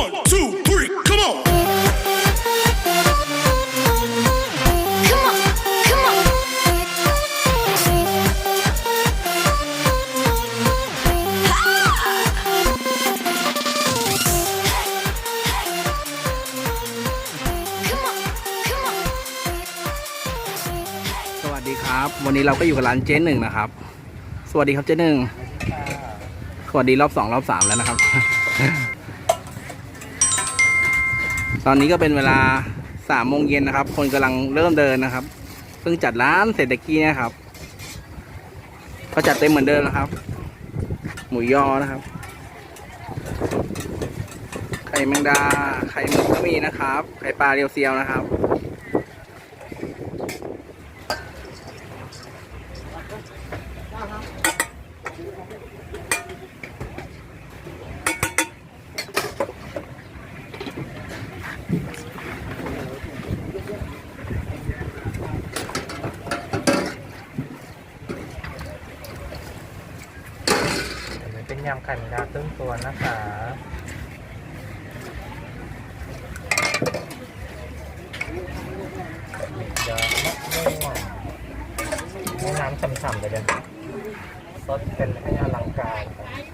One, two, three, come on. Come on, come on. สวัสดีครับ วันนี้เราก็อยู่กับร้านเจ๊หนึ่งนะครับ สวัสดีครับเจ๊หนึ่งสวัสดีรอบสองรอบสามแล้วนะครับ ตอนนี้ก็เป็นเวลาสามโมงเย็นนะครับ คนกำลังเริ่มเดินนะครับ เพิ่งจัดร้านเสร็จตะกี้นะครับ ก็จัดเต็มเหมือนเดิมนะครับ หมูยอนะครับ ไข่แมงดา ไข่หมึกก็มีนะครับ ไข่ปลาเรียวเซียวนะครับ ยำไข่แมงดาครึ่งตัวนะคะเดี๋ยวมะม่วงให้น้ำฉ่ำๆไปเลยซดเป็นให้อลังการครับ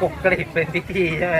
ปลุกกริบเป็นพิธีใช่ไหม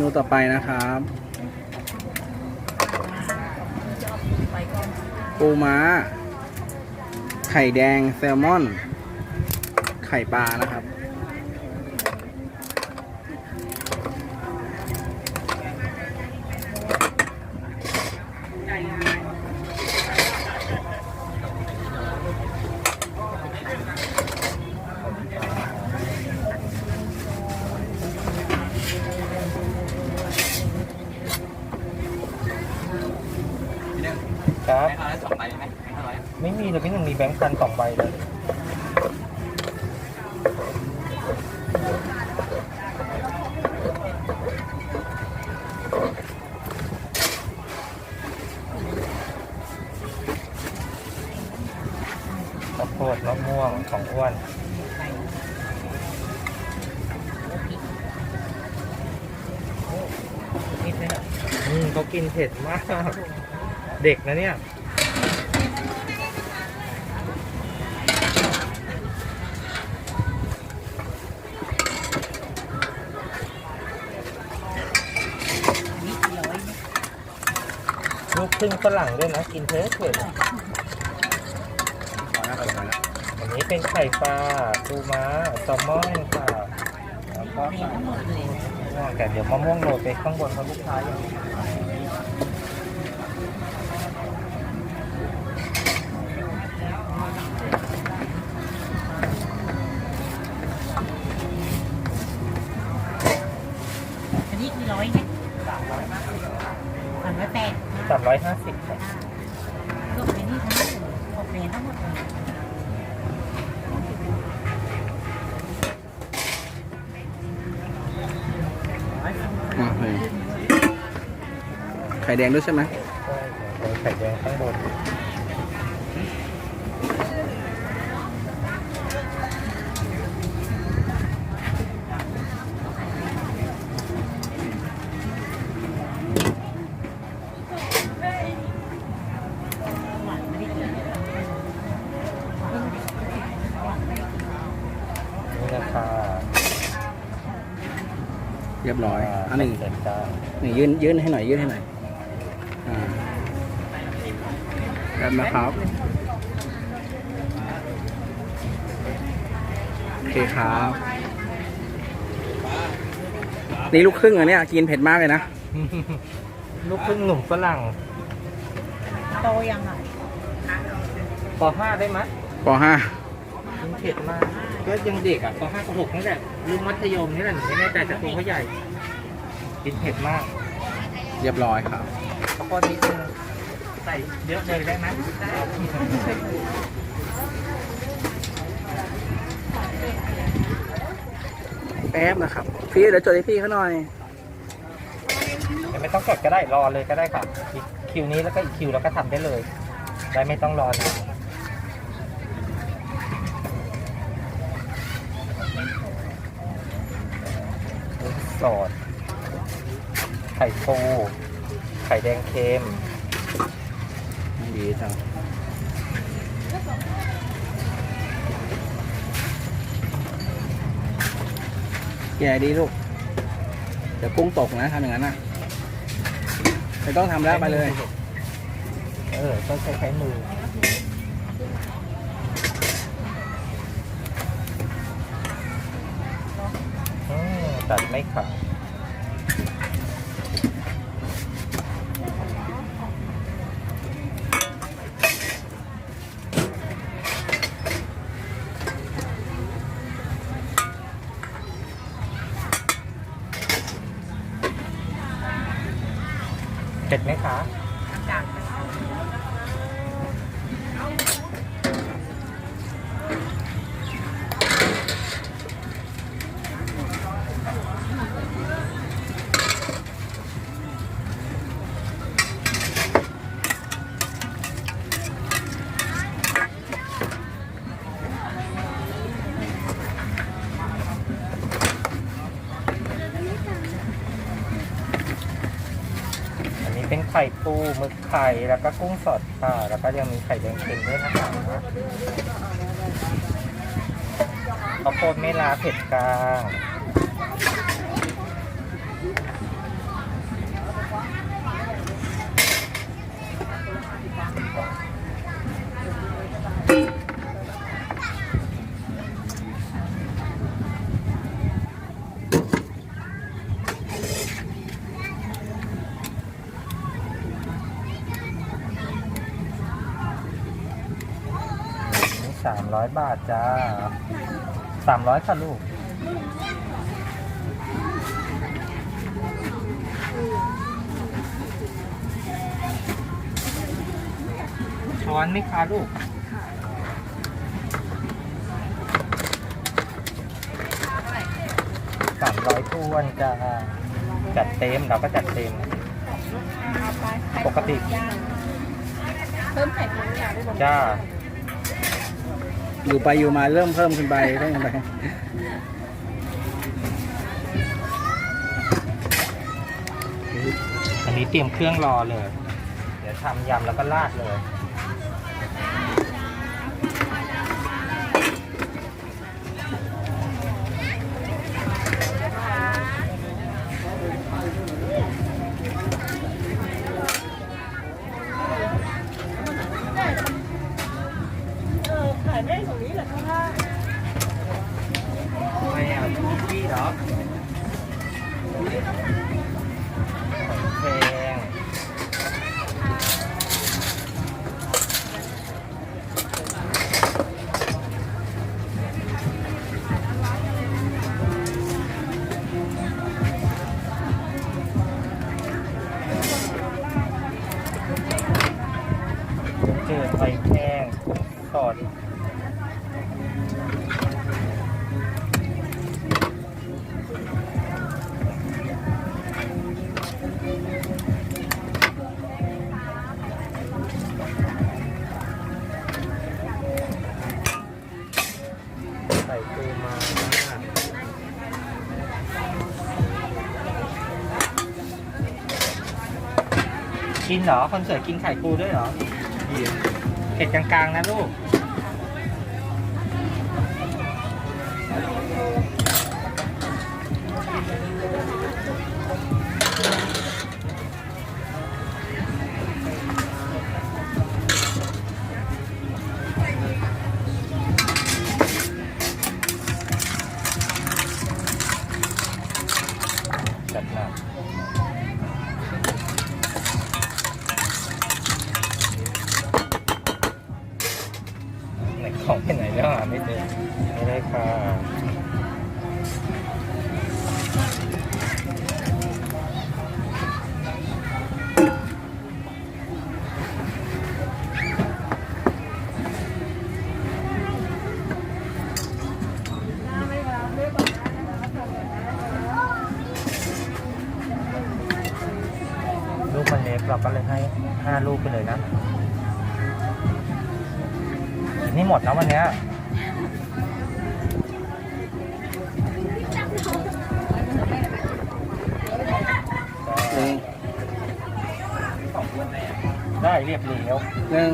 นูต่อไปนะครับ ปูม้า ไข่แดงแซลมอน ไข่ปลานะครับครับไม่มีเลยพี่หนึ่งมี แบงค์พันสองใบเลยข้าวโพดมะม่วงของอ้วนอืมเขากินเผ็ดมาก เด็กนะเนี่ย ซึ่งฝรั่งด้วยนะ กินเผ็ดเผ็ดอันนี้เป็นไข่ปลาปูม้าแซลมอนค่ะแล้วก็มะม่วงแต่เดี๋ยวมะม่วงโรยไปข้างบนเพราะลูกค้ายัง อันนี้กี่ร้อยเนี่ยสามร้อยแปด สาม ร้อยห้าสิบค่ะรวมในนี่ทั้งหมดหกเหรียญทั้งหมดเลยอ่าเฮ้ยไข่แดงด้วยใช่ไหมใช่โรยไข่แดงข้างบน หวานไม่ได้กิน นี่ราคา เรียบร้อยอันหนึ่งเสร็จได้หนึ่งยื่นยื่นให้หน่อยยื่นให้หน่อยอ่าแบบนะครับโอเคครับนี่ลูกครึ่งเหรอเนี่ยกินเผ็ดมากเลยนะลูกครึ่งหนุ่มฝรั่งโตยังอะป .5 ได้ไหมยปห้า กินเผ็ดมาก ก็ยังเด็กอะป .5 ป .6 นี่แหละรุ่นมัธยมนี่แหละหนูไม่แน่ใจแต่ตัวเขาใหญ่กินเผ็ดมากเเรียบร้อยครับข้าวโพดนิดนึงใส่เยอะเลยได้ไหมได้แป๊บนะครับ พี่เดี๋ยวจดให้พี่เขาหน่อยไม่ต้องกดก็ได้รอเลยก็ได้ค่ะอีกคิวนี้แล้วก็อีกคิวแล้วก็ทำได้เลย ได้ไม่ต้องรอนานกุ้ง สด ไข่ปู ไข่แดงเค็มดีจังแก่ดีลูก เดี๋ยวกุ้งตกนะทำอย่างนั้นนะไม่ต้องทำแล้วไปเลย เออ ต้องใช้ใช้มือ ตัดไม่ขาดเผ็ดไหมคะ ไข่ปูหมึกไข่แล้วก็กุ้งสดค่ะ แล้วก็ยังมีไข่แดงเค็มด้วยนะคะข้าวโพดไม่ลาเผ็ดกลาง ร้อยบาทจ้าสามร้อยค่ะลูกช้อนไหมคะลูกสามร้อยทวนจะจัดเต็มเราก็จัดเต็ม ปกติ เพิ่มไข่ปูอยากได้บอกจ้า อยู่ไปอยู่มาเริ่มเพิ่มขึ้นไปเพิ่มขึ้นไปอันนี้เตรียมเครื่องรอเลย เดี๋ยวทำยำแล้วก็ราดเลย เหรอคอนเสิร์ตกินไข่ปูด้วยเหรอเผ็ดกลางๆนะลูก มดนะวันเนี้ยหนึ่งได้เรียบเรียวหนึ่ง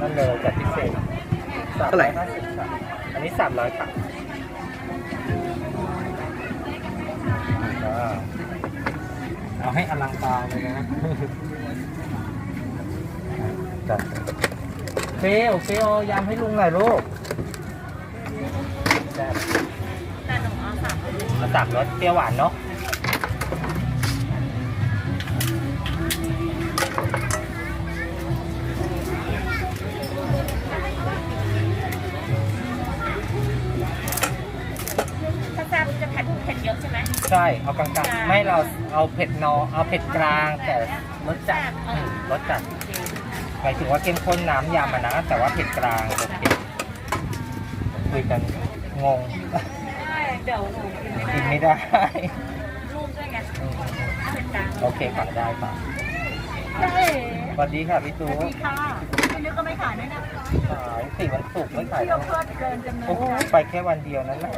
นั่นเลยจัดพิเศษเท่าไหร่350ค่ะอันนี้สามร้อยค่ะอ่าเอาให้อลังการเลยนะจัด เฟลเฟลยำให้ลุงหน่อยลูกแซ่บแต่หนูเอาสามมาสามรสเปรี้ยวหวานเนาะถ้าแซ่บจะเผ็ดเผ็ดเยอะใช่ไหมใช่เอากลางๆไม่เราเอาเผ็ดนอเอาเผ็ดกลางแต่รสจัดอืมรสจัด หมายถึงว่าเข้มข้นน้ำยำอะนะแต่ว่าเผ็ดกลางโอเคคุยกันงงเดี๋ยวหนูกินไม่ได้กินไม่ได้ลูกด้วยไงอืมเผ็ดกลางโอเคค่ะได้ค่ะเฮ้ยสวัสดีค่ะพี่ตูดีค่ะอันนี้ก็ไม่ขายด้วยนะขายสี่วันศุกร์ไม่ขายเที่ยแล้ววเพื่อเกินจำนวโอ้โหนไปแค่วันเดียวนั่นแหละ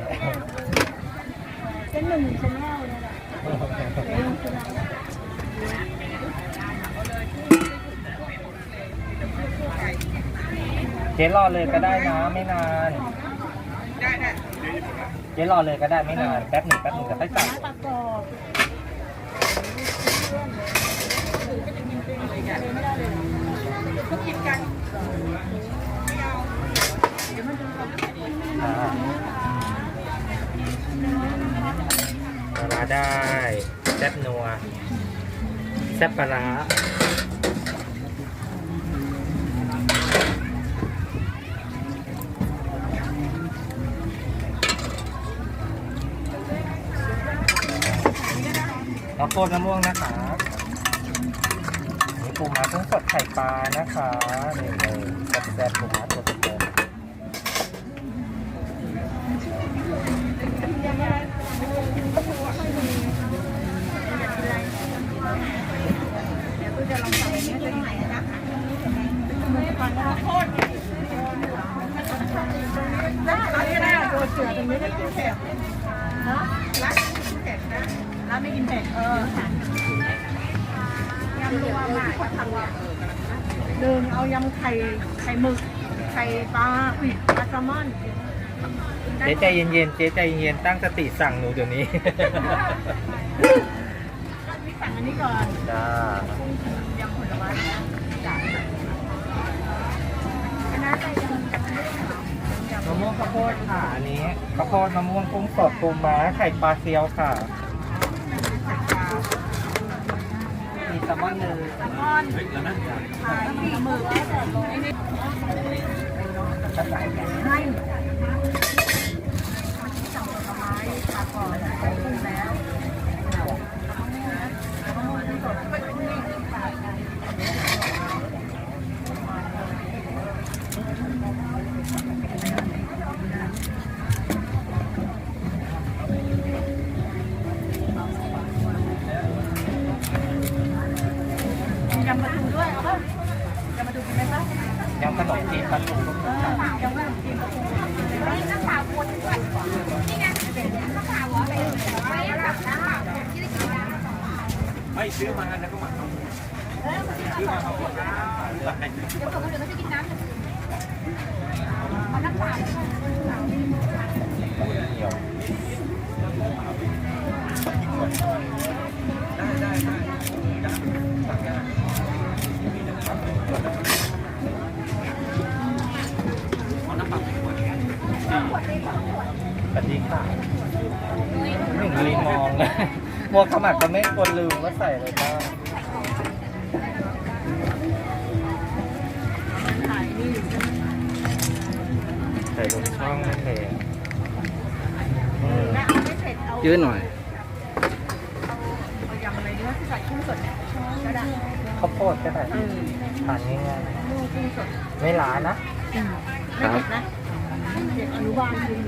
เป็นหนึ่งชแนลเลยแหละ เป็นหนึ่งชแนลเจ๊รอเลยก็ได้นะไม่นาน เจ๊รอเลยก็ได้ไม่นานแป๊บหนึ่งแป๊บหนึ่งเดี๋ยวค่อยสั่งประกอบอ่าปลาร้าได้แซ่บนัวแซ่บปลาร้าข้าว โพดมะม่วงนะคะนี่ปูม้ากุ้งสดไข่ปลานะคะนี่เลยแซ่บปูม้าตัวเต็มๆร้านนี้นะตัวเสือตรงนี้ได้กิเผ็ด ผ็ดเออยำรวมอะหนึ่งเอายำไข่ไข่หมึกไข่ปลาอุ้ยปลาแซลมอนเจ๊ใจเย็นๆ เจ๊ใจเย็นๆ ตั้งสติสั่งหนูเดี๋ยวนี้ นี่สั่งอันนี้ก่อนจ้ายำผลไม้จ้ะอันนั้นอะไรยำมะม่วงข้าวโพดค่ะ อันนี้ข้าวโพดมะม่วงกุ้งสดปูม้าไข่ปลาเซียวค่ะ มีแซลมอนเลยแซลมอนขายปลาหมึกแล้วแต่โลไอ้นี่ก็ใส่นให้สั่งผลไม้ปลาก่อนไปปรุงแล้ว ไม่ซื้อมาแล้วก็มาเออซื้อมาสองขวดเดี๋ยวผมเดี๋ยวเขาจะกินน้ำเอาน้ำเปล่าเดียวสวัสดีค่ะหนึ่งลืมมองเลย มัวขมักจะไม่ควรลืมว่าใส่อะไรบ้างถ่ายนี่อยู่ใช่ไหมใส่ลงช่องนั่นเองแล้วเอาไม่เผ็ดเอายืดหน่อยเอายำอะไรดีว่าที่ใส่กุ้งสดเนี่ยก็ได้ข้าวโพดก็ได้เออทานง่ายกุ้งกุ้งสดๆไม่ล้านะไม่เผ็ดนะเด็กอนุบาลกิน